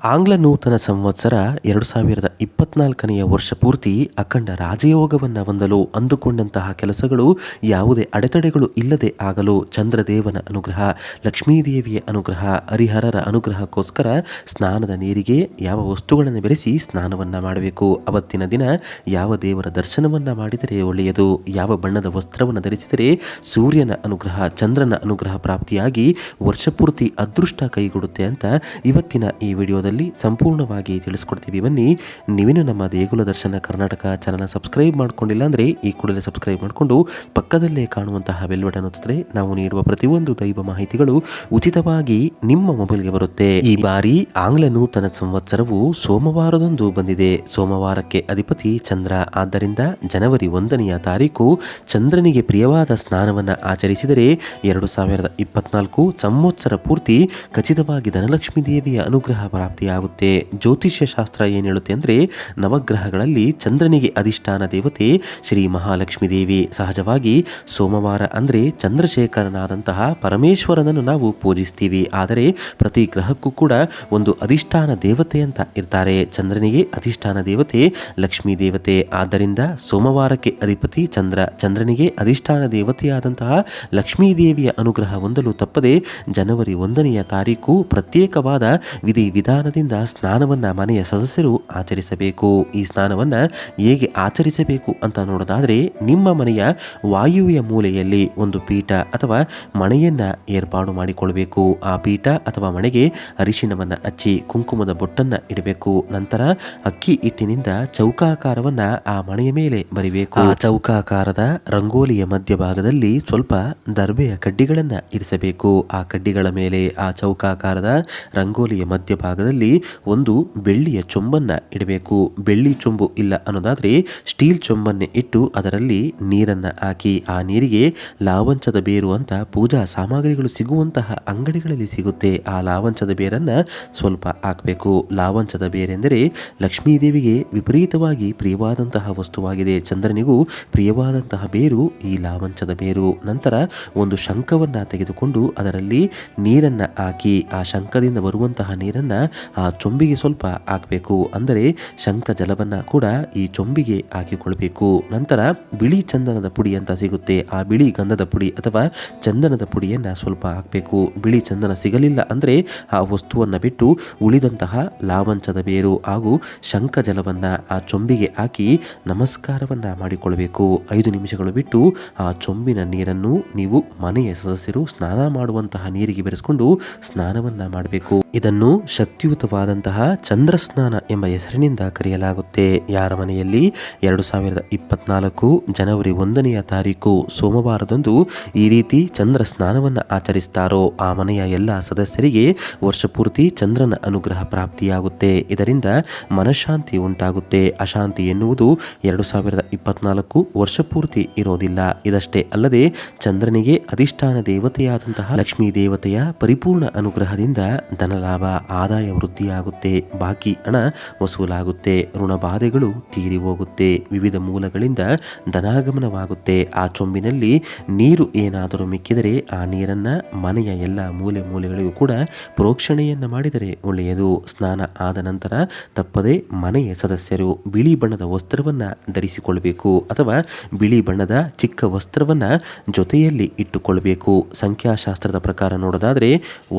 ಆಂಗ್ಲ ನೂತನ ಸಂವತ್ಸರ ಎರಡು ಸಾವಿರದ ಇಪ್ಪತ್ನಾಲ್ಕನೆಯ ವರ್ಷ ಪೂರ್ತಿ ಅಖಂಡ ರಾಜಯೋಗವನ್ನು ಹೊಂದಲು ಅಂದುಕೊಂಡಂತಹ ಕೆಲಸಗಳು ಯಾವುದೇ ಅಡೆತಡೆಗಳು ಇಲ್ಲದೆ ಆಗಲು ಚಂದ್ರದೇವನ ಅನುಗ್ರಹ, ಲಕ್ಷ್ಮೀದೇವಿಯ ಅನುಗ್ರಹ, ಹರಿಹರರ ಅನುಗ್ರಹಕ್ಕೋಸ್ಕರ ಸ್ನಾನದ ನೀರಿಗೆ ಯಾವ ವಸ್ತುಗಳನ್ನು ಬೆರೆಸಿ ಸ್ನಾನವನ್ನು ಮಾಡಬೇಕು. ಅವತ್ತಿನ ದಿನ ಯಾವ ದೇವರ ದರ್ಶನವನ್ನು ಮಾಡಿದರೆ ಒಳ್ಳೆಯದು? ಯಾವ ಬಣ್ಣದ ವಸ್ತ್ರವನ್ನು ಧರಿಸಿದರೆ ಸೂರ್ಯನ ಅನುಗ್ರಹ, ಚಂದ್ರನ ಅನುಗ್ರಹ ಪ್ರಾಪ್ತಿಯಾಗಿ ವರ್ಷಪೂರ್ತಿ ಅದೃಷ್ಟ ಕೈಗೊಡುತ್ತೆ ಅಂತ ಇವತ್ತಿನ ಈ ವಿಡಿಯೋದಲ್ಲಿ ಸಂಪೂರ್ಣವಾಗಿ ತಿಳಿಸ್ಕೊಡ್ತೀವಿ. ಬನ್ನಿ ನೀವೇನು ನಮ್ಮ ದೇಗುಲ ದರ್ಶನ ಕರ್ನಾಟಕ ಚಾನಲ್ನ ಸಬ್ಸ್ಕ್ರೈಬ್ ಮಾಡ್ಕೊಂಡಿಲ್ಲ ಅಂದರೆ ಈ ಕೂಡಲೇ ಸಬ್ಸ್ಕ್ರೈಬ್ ಮಾಡಿಕೊಂಡು ಪಕ್ಕದಲ್ಲೇ ಕಾಣುವಂತಹ ಬೆಲ್ ಬಟನ್ ಒತ್ತಿದ್ರೆ ನಾವು ನೀಡುವ ಪ್ರತಿಯೊಂದು ದೈವ ಮಾಹಿತಿಗಳು ಉಚಿತವಾಗಿ ನಿಮ್ಮ ಮೊಬೈಲ್ಗೆ ಬರುತ್ತೆ. ಈ ಬಾರಿ ಆಂಗ್ಲ ನೂತನ ಸಂವತ್ಸರವು ಸೋಮವಾರದಂದು ಬಂದಿದೆ. ಸೋಮವಾರಕ್ಕೆ ಅಧಿಪತಿ ಚಂದ್ರ. ಆದ್ದರಿಂದ ಜನವರಿ ಒಂದನೆಯ ತಾರೀಕು ಚಂದ್ರನಿಗೆ ಪ್ರಿಯವಾದ ಸ್ನಾನವನ್ನು ಆಚರಿಸಿದರೆ ಎರಡು ಸಾವಿರದ ಇಪ್ಪತ್ನಾಲ್ಕು ಸಂವತ್ಸರ ಪೂರ್ತಿ ಖಚಿತವಾಗಿ ಧನಲಕ್ಷ್ಮೀ ದೇವಿಯ ಅನುಗ್ರಹ ಪ್ರಾಪ್ತಿಯಾಗುತ್ತೆ ಜ್ಯೋತಿಷ್ಯ ಶಾಸ್ತ್ರ ಏನು ಹೇಳುತ್ತೆ ಅಂದರೆ, ನವಗ್ರಹಗಳಲ್ಲಿ ಚಂದ್ರನಿಗೆ ಅಧಿಷ್ಠಾನ ದೇವತೆ ಶ್ರೀ ಮಹಾಲಕ್ಷ್ಮೀ ದೇವಿ. ಸಹಜವಾಗಿ ಸೋಮವಾರ ಅಂದರೆ ಚಂದ್ರಶೇಖರನಾದಂತಹ ಪರಮೇಶ್ವರನನ್ನು ನಾವು ಪೂಜಿಸ್ತೀವಿ. ಆದರೆ ಪ್ರತಿ ಗ್ರಹಕ್ಕೂ ಕೂಡ ಒಂದು ಅಧಿಷ್ಠಾನ ದೇವತೆ ಅಂತ ಇರ್ತಾರೆ. ಚಂದ್ರನಿಗೆ ಅಧಿಷ್ಠಾನ ದೇವತೆ ಲಕ್ಷ್ಮೀ ದೇವತೆ. ಆದ್ದರಿಂದ ಸೋಮವಾರಕ್ಕೆ ಅಧಿಪತಿ ಚಂದ್ರ. ಚಂದ್ರನಿಗೆ ಅಧಿಷ್ಠಾನ ದೇವತೆಯಾದಂತಹ ಲಕ್ಷ್ಮೀ ದೇವಿಯ ಅನುಗ್ರಹ ಹೊಂದಲು ತಪ್ಪದೆ, ಜನವರಿ ಒಂದನೆಯ ತಾರೀಕು ಪ್ರತ್ಯೇಕವಾದ ವಿಧಿ ವಿಧಾನದಿಂದ ಸ್ನಾನವನ್ನು ಮನೆಯ ಸದಸ್ಯರು ಆಚರಿಸಬೇಕು. ಈ ಸ್ನಾನವನ್ನು ಹೇಗೆ ಆಚರಿಸಬೇಕು ಅಂತ ನೋಡೋದಾದರೆ ನಿಮ್ಮ ಮನೆಯ ವಾಯುವ್ಯ ಮೂಲೆಯಲ್ಲಿ ಒಂದು ಪೀಠ ಅಥವಾ ಮನೆಯನ್ನ ಏರ್ಪಾಡು ಮಾಡಿಕೊಳ್ಬೇಕು. ಆ ಪೀಠ ಅಥವಾ ಮಣೆಗೆ ಅರಿಶಿಣವನ್ನು ಹಚ್ಚಿ ಕುಂಕುಮದ ಬೊಟ್ಟನ್ನು ಇಡಬೇಕು. ನಂತರ ಅಕ್ಕಿ ಹಿಟ್ಟಿನಿಂದ ಚೌಕಾಕಾರವನ್ನು ಆ ಮಣೆಯ ಮೇಲೆ ಬರಿಬೇಕು. ಆ ಚೌಕಾಕಾರದ ರಂಗೋಲಿಯ ಮಧ್ಯಭಾಗದಲ್ಲಿ ಸ್ವಲ್ಪ ದರ್ಬೆಯ ಕಡ್ಡಿಗಳನ್ನು ಇರಿಸಬೇಕು. ಆ ಕಡ್ಡಿಗಳ ಮೇಲೆ ಆ ಚೌಕಾಕಾರದ ರಂಗೋಲಿಯ ಮಧ್ಯಭಾಗದಲ್ಲಿ ಒಂದು ಬೆಳ್ಳಿಯ ಚೊಂಬನ್ನ ಇಡಬೇಕು. ಬೆಳ್ಳಿ ಚೊಂಬು ಇಲ್ಲ ಅನ್ನೋದಾದ್ರೆ ಸ್ಟೀಲ್ ಚೊಂಬನ್ನೇ ಇಟ್ಟು ಅದರಲ್ಲಿ ನೀರನ್ನ ಹಾಕಿ, ಆ ನೀರಿಗೆ ಲಾವಂಚದ ಬೇರು ಅಂತ ಪೂಜಾ ಸಾಮಗ್ರಿಗಳು ಸಿಗುವಂತಹ ಅಂಗಡಿಗಳಲ್ಲಿ ಸಿಗುತ್ತೆ. ಆ ಲಾವಂಚದ ಬೇರನ್ನ ಸ್ವಲ್ಪ ಹಾಕಬೇಕು. ಲಾವಂಚದ ಬೇರೆಂದರೆ ಲಕ್ಷ್ಮೀದೇವಿಗೆ ವಿಪರೀತವಾಗಿ ಪ್ರಿಯವಾದಂತಹ ವಸ್ತುವಾಗಿದೆ. ಚಂದ್ರನಿಗೂ ಪ್ರಿಯವಾದಂತಹ ಬೇರು ಈ ಲಾವಂಚದ ಬೇರು. ನಂತರ ಒಂದು ಶಂಖವನ್ನು ತೆಗೆದುಕೊಂಡು ಅದರಲ್ಲಿ ನೀರನ್ನು ಹಾಕಿ, ಆ ಶಂಖದಿಂದ ಬರುವಂತಹ ನೀರನ್ನ ಆ ಚೊಂಬಿಗೆ ಸ್ವಲ್ಪ ಹಾಕಬೇಕು. ಅಂದರೆ ಶಂಖ ಜಲವನ್ನ ಕೂಡ ಈ ಚೊಂಬಿಗೆ ಹಾಕಿಕೊಳ್ಬೇಕು. ನಂತರ ಬಿಳಿ ಚಂದನದ ಪುಡಿ ಅಂತ ಸಿಗುತ್ತೆ. ಆ ಬಿಳಿ ಗಂಧದ ಪುಡಿ ಅಥವಾ ಚಂದನದ ಪುಡಿಯನ್ನ ಸ್ವಲ್ಪ ಹಾಕಬೇಕು. ಬಿಳಿ ಚಂದನ ಸಿಗಲಿಲ್ಲ ಅಂದರೆ ಆ ವಸ್ತುವನ್ನು ಬಿಟ್ಟು ಉಳಿದಂತಹ ಲಾವಂಚದ ಬೇರು ಹಾಗೂ ಶಂಖ ಜಲವನ್ನ ಆ ಚೊಂಬಿಗೆ ಹಾಕಿ ನಮಸ್ಕಾರವನ್ನ ಮಾಡಿಕೊಳ್ಬೇಕು. ಐದು ನಿಮಿಷಗಳು ಬಿಟ್ಟು ಆ ಚೊಂಬಿನ ನೀರನ್ನು ನೀವು ಮನೆಯ ಸದಸ್ಯರು ಸ್ನಾನ ಮಾಡುವಂತಹ ನೀರಿಗೆ ಬೆರೆಸ್ಕೊಂಡು ಸ್ನಾನವನ್ನ ಮಾಡಬೇಕು. ಇದನ್ನು ಶಕ್ತಿಯುತವಾದಂತಹ ಚಂದ್ರ ಸ್ನಾನ ಎಂಬ ಹೆಸರಿನಿಂದ ಕರೆಯಲಾಗುತ್ತೆ. ಯಾರ ಮನೆಯಲ್ಲಿ? ಎರಡು ಸಾವಿರದ ಇಪ್ಪತ್ನಾಲ್ಕು ಜನವರಿ ಒಂದನೆಯ ತಾರೀಕು. ಸೋಮವಾರದಂದು ಈ ರೀತಿ ಚಂದ್ರ ಸ್ನಾನವನ್ನು ಆಚರಿಸ್ತಾರೋ? ಆ ಮನೆಯ ಎಲ್ಲ ಸದಸ್ಯರಿಗೆ ವರ್ಷಪೂರ್ತಿ ಚಂದ್ರನ ಅನುಗ್ರಹ ಪ್ರಾಪ್ತಿಯಾಗುತ್ತೆ. ಇದರಿಂದ ಮನಃಶಾಂತಿ ಉಂಟಾಗುತ್ತೆ. ಅಶಾಂತಿ ಎನ್ನುವುದು ಎರಡು ಸಾವಿರದ ಇಪ್ಪತ್ನಾಲ್ಕು ವರ್ಷಪೂರ್ತಿ ಇರೋದಿಲ್ಲ. ಇದಷ್ಟೇ ಅಲ್ಲದೆ ಚಂದ್ರನಿಗೆ ಅಧಿಷ್ಠಾನ ದೇವತೆಯಾದಂತಹ ಲಕ್ಷ್ಮೀ ದೇವತೆಯ ಪರಿಪೂರ್ಣ ಅನುಗ್ರಹದಿಂದ ಧನಲಾಭ, ಆದಾಯ ವೃದ್ಧಿಯಾಗುತ್ತೆ ಬಾಕಿ ಹಣ ವಸೂಲಾಗುತ್ತೆ ಋಣಬಾಧೆಗಳು ತೀರಿ ಹೋಗುತ್ತೆ, ವಿವಿಧ ಮೂಲಗಳಿಂದ ಧನಾಗಮನವಾಗುತ್ತೆ. ಆ ಚೊಂಬಿನಲ್ಲಿ ನೀರು ಏನಾದರೂ ಮಿಕ್ಕಿದರೆ ಆ ನೀರನ್ನು ಮನೆಯ ಎಲ್ಲ ಮೂಲೆ ಮೂಲೆಗಳಿಗೂ ಕೂಡ ಪ್ರೋಕ್ಷಣೆಯನ್ನು ಮಾಡಿದರೆ ಒಳ್ಳೆಯದು. ಸ್ನಾನ ಆದ ನಂತರ ತಪ್ಪದೆ ಮನೆಯ ಸದಸ್ಯರು ಬಿಳಿ ಬಣ್ಣದ ವಸ್ತ್ರವನ್ನು ಧರಿಸಿಕೊಳ್ಳಬೇಕು ಅಥವಾ ಬಿಳಿ ಬಣ್ಣದ ಚಿಕ್ಕ ವಸ್ತ್ರವನ್ನು ಜೊತೆಯಲ್ಲಿ ಇಟ್ಟುಕೊಳ್ಳಬೇಕು. ಸಂಖ್ಯಾಶಾಸ್ತ್ರದ ಪ್ರಕಾರ ನೋಡೋದಾದರೆ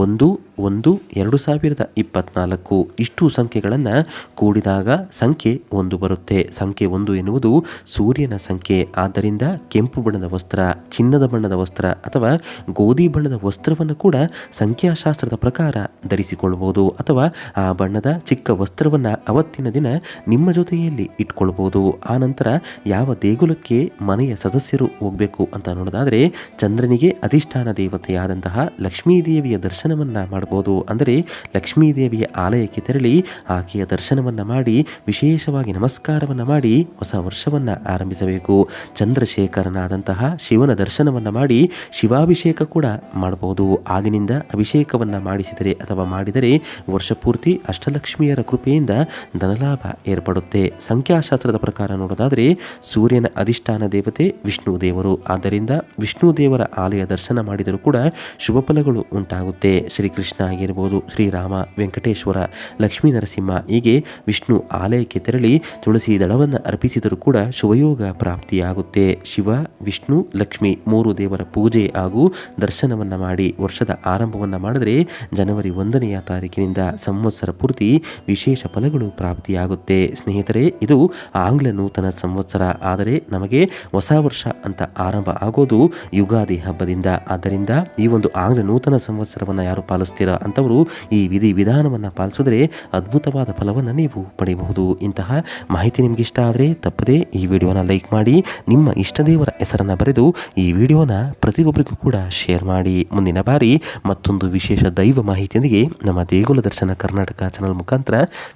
ಒಂದು ಒಂದು, ಎರಡು ಸಾವಿರದ ಇಪ್ಪತ್ನಾಲ್ಕು ಇಷ್ಟು ಸಂಖ್ಯೆಗಳನ್ನು ಕೂಡಿದಾಗ ಸಂಖ್ಯೆ ಒಂದು ಬರುತ್ತೆ. ಸಂಖ್ಯೆ ಒಂದು ಎನ್ನುವುದು ಸೂರ್ಯನ ಸಂಖ್ಯೆ. ಆದ್ದರಿಂದ ಕೆಂಪು ಬಣ್ಣದ ವಸ್ತ್ರ, ಚಿನ್ನದ ಬಣ್ಣದ ವಸ್ತ್ರ ಅಥವಾ ಗೋಧಿ ಬಣ್ಣದ ವಸ್ತ್ರವನ್ನು ಕೂಡ ಸಂಖ್ಯಾಶಾಸ್ತ್ರದ ಪ್ರಕಾರ ಧರಿಸಿಕೊಳ್ಬೋದು ಅಥವಾ ಆ ಬಣ್ಣದ ಚಿಕ್ಕ ವಸ್ತ್ರವನ್ನು ಅವತ್ತಿನ ದಿನ ನಿಮ್ಮ ಜೊತೆಯಲ್ಲಿ ಇಟ್ಕೊಳ್ಬೋದು ಆ ನಂತರ ಯಾವ ದೇಗುಲಕ್ಕೆ ಮನೆಯ ಸದಸ್ಯರು ಹೋಗಬೇಕು ಅಂತ ನೋಡೋದಾದರೆ ಚಂದ್ರನಿಗೆ ಅಧಿಷ್ಠಾನ ದೇವತೆಯಾದಂತಹ ಲಕ್ಷ್ಮೀ ದೇವಿಯ ದರ್ಶನವನ್ನು ಮಾಡಬಹುದು ಅಂದರೆ ಲಕ್ಷ್ಮೀ ದೇವಿಯ ಆಲಯಕ್ಕೆ ತೆರಳಿ ಆಕೆಯ ದರ್ಶನವನ್ನು ಮಾಡಿ, ವಿಶೇಷವಾಗಿ ನಮಸ್ಕಾರವನ್ನು ಮಾಡಿ ಹೊಸ ವರ್ಷವನ್ನು ಆರಂಭಿಸಬೇಕು. ಚಂದ್ರಶೇಖರನಾದಂತಹ ಶಿವನ ದರ್ಶನವನ್ನು ಮಾಡಿ ಶಿವಾಭಿಷೇಕ ಕೂಡ ಮಾಡಬಹುದು ಆಗಿನಿಂದ ಅಭಿಷೇಕವನ್ನು ಮಾಡಿಸಿದರೆ ಅಥವಾ ಮಾಡಿದರೆ ವರ್ಷಪೂರ್ತಿ ಅಷ್ಟಲಕ್ಷ್ಮಿಯರ ಕೃಪೆಯಿಂದ ಧನಲಾಭ ಏರ್ಪಡುತ್ತೆ. ಸಂಖ್ಯಾಶಾಸ್ತ್ರದ ಪ್ರಕಾರ ನೋಡೋದಾದರೆ ಸೂರ್ಯನ ಅಧಿಷ್ಠಾನ ದೇವತೆ ವಿಷ್ಣು ದೇವರು. ಆದ್ದರಿಂದ ವಿಷ್ಣು ದೇವರ ಆಲಯ ದರ್ಶನ ಮಾಡಿದರೂ ಕೂಡ ಶುಭ ಫಲಗಳು ಉಂಟಾಗುತ್ತೆ. ಶ್ರೀಕೃಷ್ಣ ಆಗಿರ್ಬೋದು ಶ್ರೀರಾಮ, ವೆಂಕಟೇಶ ವೆಂಕಟೇಶ್ವರ ಲಕ್ಷ್ಮೀ ನರಸಿಂಹ ಹೀಗೆ ವಿಷ್ಣು ಆಲಯಕ್ಕೆ ತೆರಳಿ ತುಳಸಿ ದಳವನ್ನು ಅರ್ಪಿಸಿದರೂ ಕೂಡ ಶುಭಯೋಗ ಪ್ರಾಪ್ತಿಯಾಗುತ್ತೆ. ಶಿವ, ವಿಷ್ಣು, ಲಕ್ಷ್ಮಿ ಮೂರು ದೇವರ ಪೂಜೆ ಹಾಗೂ ದರ್ಶನವನ್ನು ಮಾಡಿ ವರ್ಷದ ಆರಂಭವನ್ನು ಮಾಡಿದರೆ ಜನವರಿ ಒಂದನೆಯ ತಾರೀಕಿನಿಂದ ಸಂವತ್ಸರ ಪೂರ್ತಿ ವಿಶೇಷ ಫಲಗಳು ಪ್ರಾಪ್ತಿಯಾಗುತ್ತೆ. ಸ್ನೇಹಿತರೆ, ಇದು ಆಂಗ್ಲ ನೂತನ ಸಂವತ್ಸರ. ಆದರೆ ನಮಗೆ ಹೊಸ ವರ್ಷ ಅಂತ ಆರಂಭ ಆಗೋದು ಯುಗಾದಿ ಹಬ್ಬದಿಂದ. ಆದ್ದರಿಂದ ಈ ಒಂದು ಆಂಗ್ಲ ನೂತನ ಸಂವತ್ಸರವನ್ನು ಯಾರು ಪಾಲಿಸ್ತೀರಾ ಅಂತವರು ಈ ವಿಧಿ ವಿಧಾನವನ್ನು ಪಾಲಿಸಿದ್ರೆ ಅದ್ಭುತವಾದ ಫಲವನ್ನು ನೀವು ಪಡೆಯಬಹುದು. ಇಂತಹ ಮಾಹಿತಿ ನಿಮಗೆ ಇಷ್ಟ ಆದರೆ ತಪ್ಪದೇ ಈ ವಿಡಿಯೋನ ಲೈಕ್ ಮಾಡಿ, ನಿಮ್ಮ ಇಷ್ಟ ದೇವರ ಹೆಸರನ್ನು ಬರೆದು ಈ ವಿಡಿಯೋನ ಪ್ರತಿಯೊಬ್ಬರಿಗೂ ಕೂಡ ಶೇರ್ ಮಾಡಿ. ಮುಂದಿನ ಬಾರಿ ಮತ್ತೊಂದು ವಿಶೇಷ ದೈವ ಮಾಹಿತಿಯೊಂದಿಗೆ ನಮ್ಮ ದೇಗುಲ ದರ್ಶನ ಕರ್ನಾಟಕ ಚಾನಲ್ ಮುಖಾಂತರ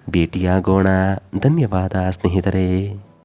ಭೇಟಿಯಾಗೋಣ. ಧನ್ಯವಾದ ಸ್ನೇಹಿತರೆ.